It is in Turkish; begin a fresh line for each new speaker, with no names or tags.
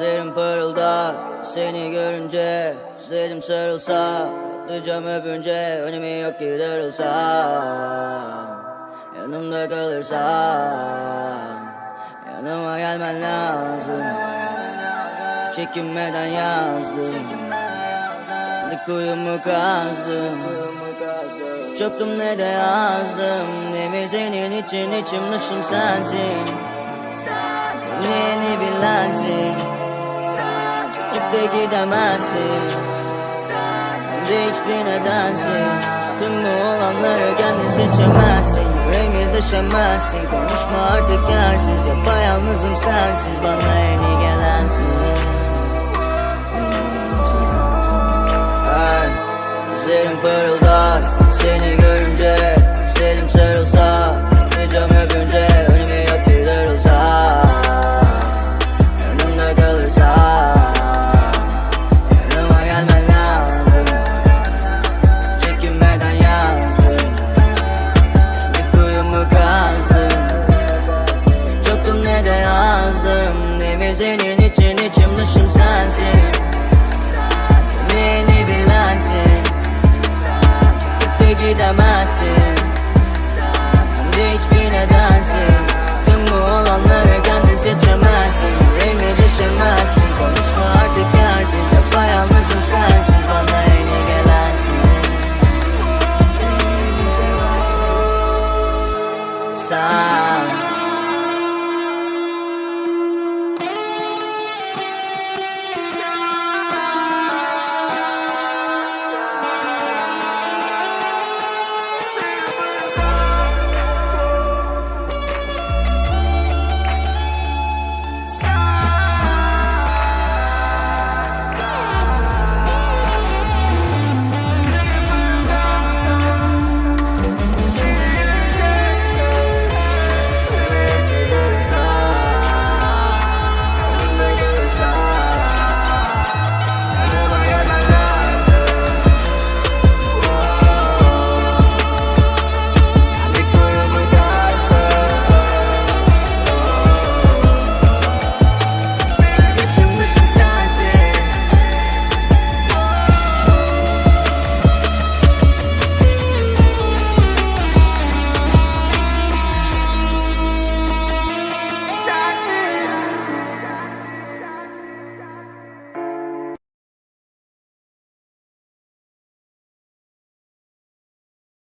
Gözlerim parıldar seni görünce İstedim sarılsa Duyacağım öpünce önemi yok ki darılsa Yanımda kalırsa Yanıma gelmen lazım. Çekinmeden yazdım Bir kuyumu kazdım. Çöktüm ne de yazdım Ne mi senin için içim dışım sensin? Yeni bilensin Çıkıp da gidemezsin. De hiçbir nedensiz Tüm bu olanları kendin seçemezsin. Yüreğimi düşemezsin Konuşma artık yersiz. Yapayalnızım sensiz. Bana en iyi gelensin. En iyi Senin için içim dışım sensin. Neyini bilensin. Çıkıp da gidemezsin. Hem de hiçbir nedensiz Tüm bu olanları kendin seçemezsin. Rengine düşemezsin Konuşma artık yersiz. Yapayalnızım sensiz. Bana yeni gelensin. Sen